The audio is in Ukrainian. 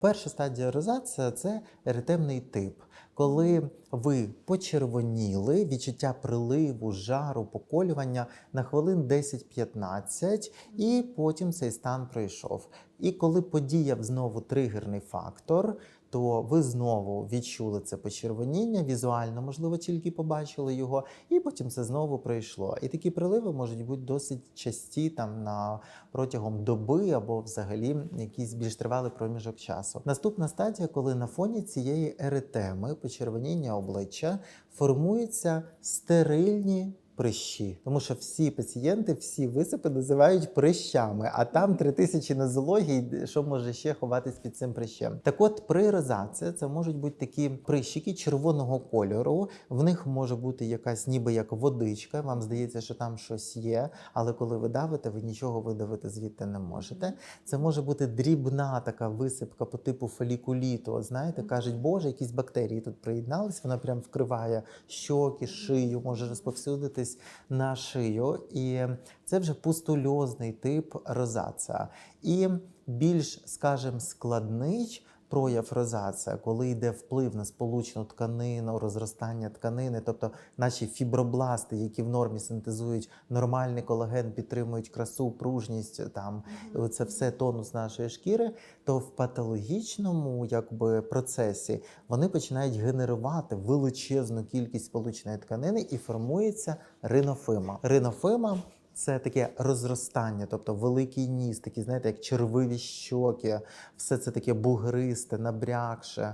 Перша стадія розація це еритемний тип, коли ви почервоніли, відчуття приливу, жару, поколювання на хвилин 10-15, і потім цей стан пройшов. І коли подіяв знову тригерний фактор, то ви знову відчули це почервоніння, візуально, можливо, тільки побачили його, і потім це знову пройшло. І такі приливи можуть бути досить часті там на протягом доби або взагалі якийсь більш тривалий проміжок часу. Наступна стадія, коли на фоні цієї еретеми, почервоніння обличчя, формуються стерильні. Прищі, тому що всі пацієнти, всі висипи називають прищами, а там три тисячі нозологій, що може ще ховатись під цим прищем. Так от при розації це можуть бути такі прищики червоного кольору. В них може бути якась ніби як водичка. Вам здається, що там щось є, але коли ви давите, ви нічого видавити звідти не можете. Це може бути дрібна така висипка по типу фолікуліту. Знаєте, кажуть, боже, якісь бактерії тут приєднались, вона прям вкриває щоки, шию, може розповсюдитись на шию. І це вже пустульозний тип розація. І більш, скажімо, складний. Прояв розація, коли йде вплив на сполучну тканину, розростання тканини, тобто наші фібробласти, які в нормі синтезують нормальний колаген, підтримують красу, пружність, там це все тонус нашої шкіри, то в патологічному якби, процесі вони починають генерувати величезну кількість сполучної тканини і формується ринофима. Ринофима це таке розростання, тобто великий ніс, такі, знаєте, як червиві щоки, все це таке бугристе, набрякше.